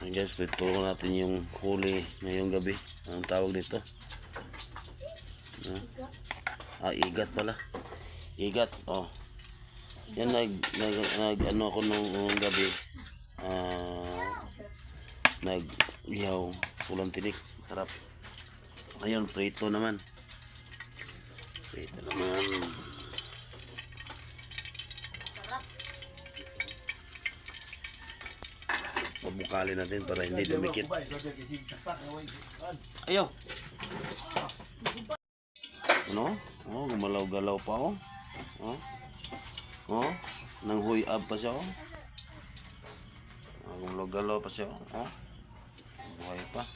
Ayan guys, pagtulong natin yung huli ngayong gabi. Anong tawag dito? Ah, ah igat pala. Igat, oh. Yan nag, nag, nag ano ako nung, nung gabi. Ah, nag ihaw pulang tinik. Sarap. Ngayon, prito naman. Prito naman. Pabukali natin para hindi dumikit. Ayaw. Ano? Oh, gumalaw-galaw pa oh. Oh. Oh, nang huyab pa siya oh. Oh, gumalaw-galaw pa siya oh. oh. Buhay pa.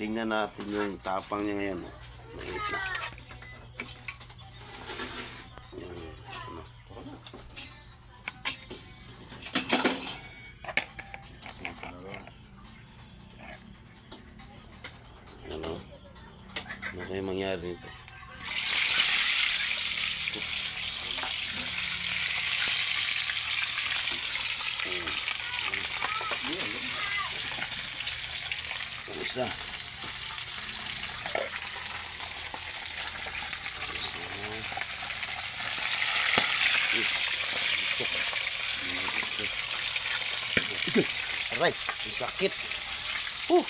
Tingnan natin yung tapang niya ngayon oh. Maliit na. Mangyari nito? Ang isa. Aray, sakit. Uh.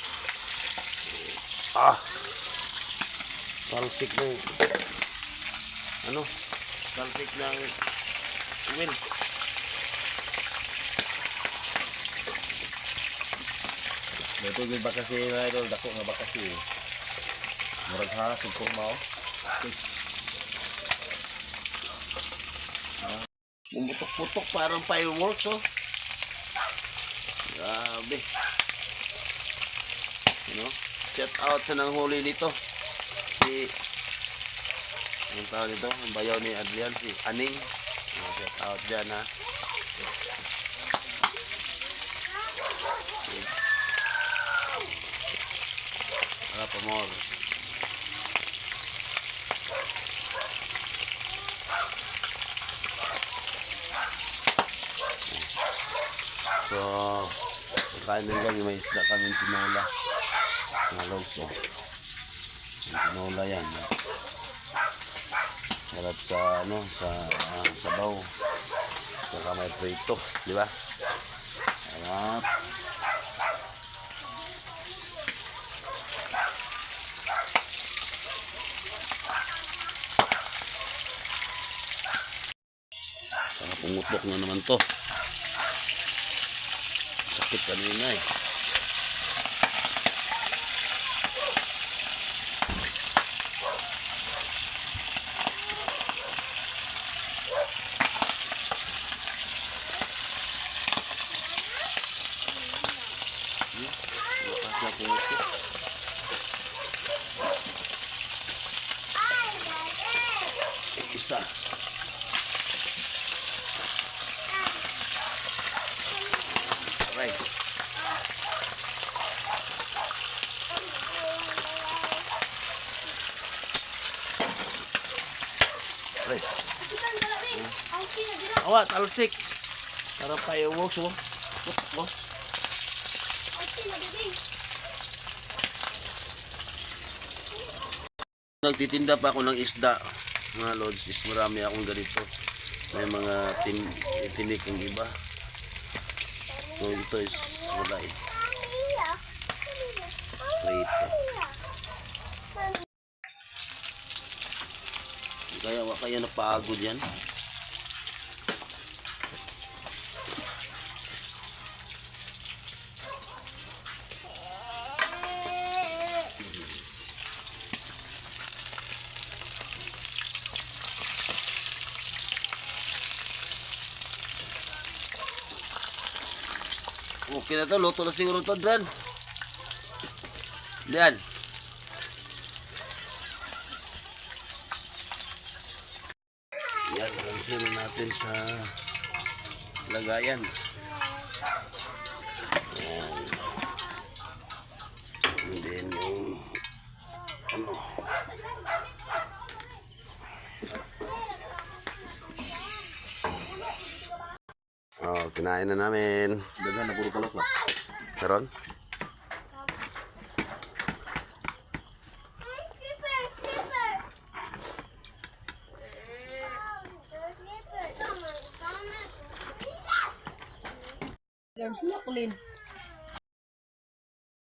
Ah. Talsik ng ano? Talsik ng wheel. Dito yung bakasi na idol, dako nga bakasi. Murag ha, sugko mao. Pumutok-putok parang fireworks oh. Grabe. Ano? Shout out sa nanghuli nito. Si Ang tawag nito, ang bayaw ni Adrian, si Aning. Shout out dyan ha. Para pa more. So, kakain din kami, may isda kami tinola. Mga tinola yan. Sarap sa, ano, sa ah, sabaw. Saka may prito, di ba? Sarap. Saka pumutok na naman to. Sakit kanina eh. Hmm, lakas na pumutok. Isa. Aray. Aray. Awa, talsik. Para fireworks mo. Oh, oh. Nagtitinda pa ako ng isda. Mga lods, is marami akong ganito. May mga tin tinik ang iba. So ito is wala eh. Prito. Kaya kaya napagod yan. Okay na to, luto na siguro to, Dran. Diyan. Yan, lansin natin sa lagayan. Yan. Kinain na namin. Dagan na puro palos ba? Ah. Karon? Ganun, kulin.